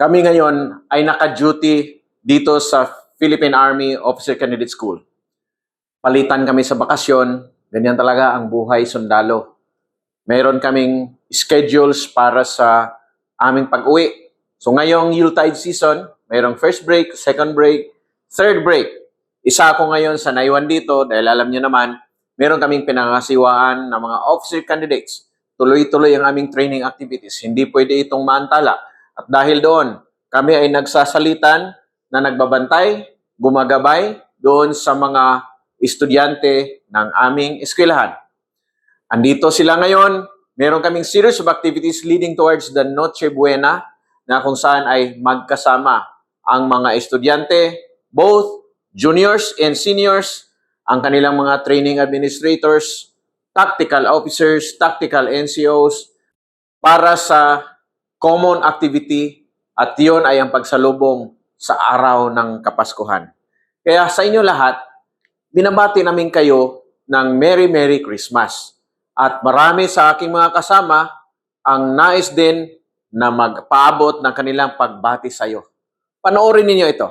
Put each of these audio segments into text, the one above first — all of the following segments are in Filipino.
Kami ngayon ay naka-duty dito sa Philippine Army Officer Candidate School. Palitan kami sa bakasyon, ganyan talaga ang buhay sundalo. Meron kaming schedules para sa aming pag-uwi. So ngayong Yuletide season, mayroong first break, second break, third break. Isa ako ngayon sa naiwan dito dahil alam niyo naman, meron kaming pinangasiwaan ng mga officer candidates. Tuloy-tuloy ang aming training activities. Hindi pwede itong maantala. At dahil doon, kami ay nagsasalitan na nagbabantay, gumagabay doon sa mga estudyante ng aming eskwelahan. Andito sila ngayon. Meron kaming series of activities leading towards the Noche Buena na kung saan ay magkasama ang mga estudyante, both juniors and seniors, ang kanilang mga training administrators, tactical officers, tactical NCOs, para sa common activity at yun ay ang pagsalubong sa araw ng Kapaskuhan. Kaya sa inyo lahat, binabati namin kayo ng Merry Merry Christmas. At marami sa aking mga kasama ang nais din na magpaabot ng kanilang pagbati sa iyo. Panoorin ninyo ito.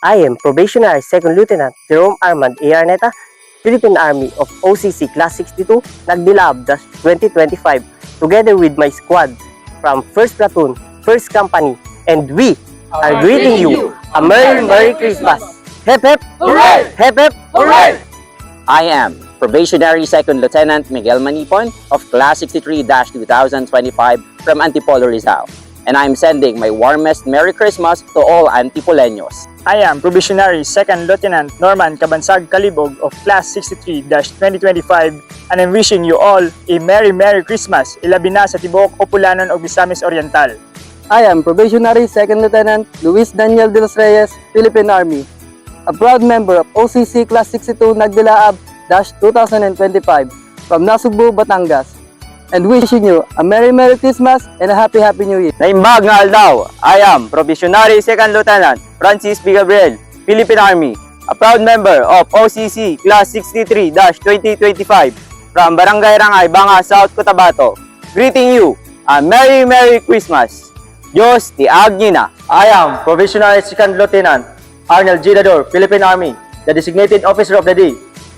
I am Probationary Second Lieutenant Jerome Armand A. Arneta, Philippine Army of OCC Class 62, Nagdilab, Dash 2025, together with my squad from 1st Platoon, 1st Company, and we are greeting you a Merry Merry Christmas! Hep hep! Hooray! Hep hep! Hooray! I am Probationary Second Lieutenant Miguel Manipon of Class 63-2025 from Antipolo, Rizal. And I'm sending my warmest Merry Christmas to all Antipoleños. I am Probationary Second Lieutenant Norman Cabansag Kalibog of Class 63-2025 and I'm wishing you all a Merry Merry Christmas ilabi na sa Tibuok, Opulanon o Misamis Oriental. I am Probationary Second Lieutenant Luis Daniel de los Reyes, Philippine Army, a proud member of OCC Class 62 Nagdilaab-2025 from Nasugbu, Batangas, and wishing you a Merry Merry Christmas and a Happy Happy New Year. Naimbag nga aldaw, I am Probationary Second Lieutenant Francis B. Gabriel, Philippine Army, a proud member of OCC Class 63-2025 from Barangay Rangay, Banga, South Cotabato. Greeting you a Merry Merry Christmas. Diyos ti Agnina. I am Probationary Second Lieutenant Arnold G. Dador, Philippine Army, the designated officer of the day.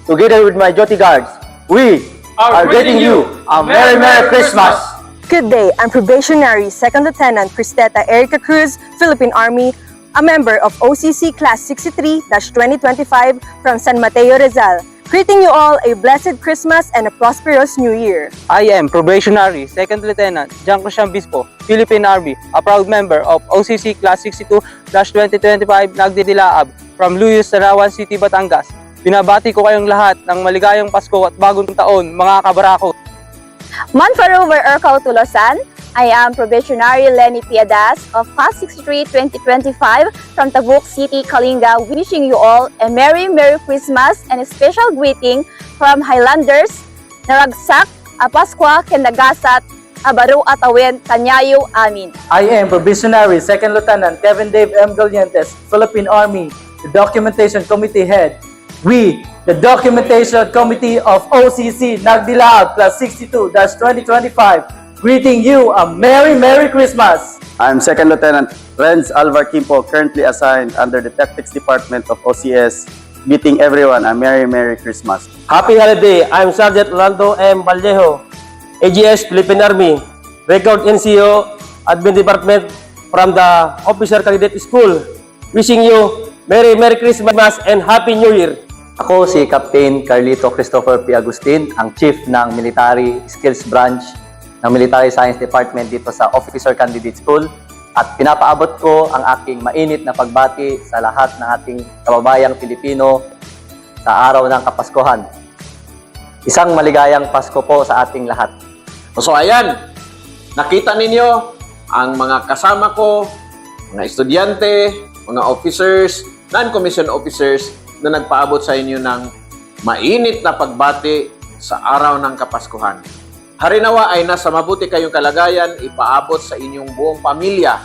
Together with my duty guards, we are greeting you a Merry Merry Christmas. Good day, I'm probationary Second Lieutenant Cristeta Erica Cruz, Philippine Army, a member of OCC Class 63-2025 from San Mateo, Rizal. Greeting you all a blessed Christmas and a prosperous New Year. I am Probationary Second Lieutenant John Christian Bispo, Philippine Army, a proud member of OCC Class 62-2025 Nagdidilaab from Luyos, Sarawan City, Batangas. Binabati ko kayong lahat ng maligayang Pasko at bagong taon, mga kabarako. Manfarover Urkel Tulosan. I am probationary Lenny Piadas of Class 63-2025 from Tabuk City, Kalinga, wishing you all a Merry Merry Christmas and a special greeting from Highlanders, Naragsak, Apaskwa, Kenagasat, Abaru Atawin, Tanyayo, Amin. I am Probationary Second Lieutenant Kevin Dave M. Galientes, Philippine Army, the Documentation Committee Head. We, the Documentation Committee of OCC Nagdilaab Class 62-2025, greeting you a Merry Merry Christmas! I'm Second Lieutenant Renz Alvar Kimpo, currently assigned under the Tactics Department of OCS, greeting everyone a Merry Merry Christmas. Happy holiday! I'm Sergeant Rolando M. Vallejo, AGS Philippine Army, Record NCO, Admin Department from the Officer Candidate School. Wishing you Merry Merry Christmas and Happy New Year! Ako si Captain Carlito Christopher P. Agustin, ang Chief ng Military Skills Branch ng Military Science Department dito sa Officer Candidate School. At pinapaabot ko ang aking mainit na pagbati sa lahat ng ating kababayang Pilipino sa araw ng Kapaskuhan. Isang maligayang Pasko po sa ating lahat. So ayan, nakita ninyo ang mga kasama ko, mga estudyante, mga officers, non-commissioned officers na nagpaabot sa inyo ng mainit na pagbati sa araw ng Kapaskuhan. Harinawa ay nasa mabuti kayong kalagayan, ipaabot sa inyong buong pamilya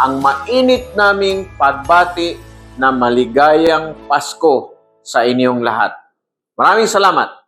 ang mainit naming pagbati na maligayang Pasko sa inyong lahat. Maraming salamat.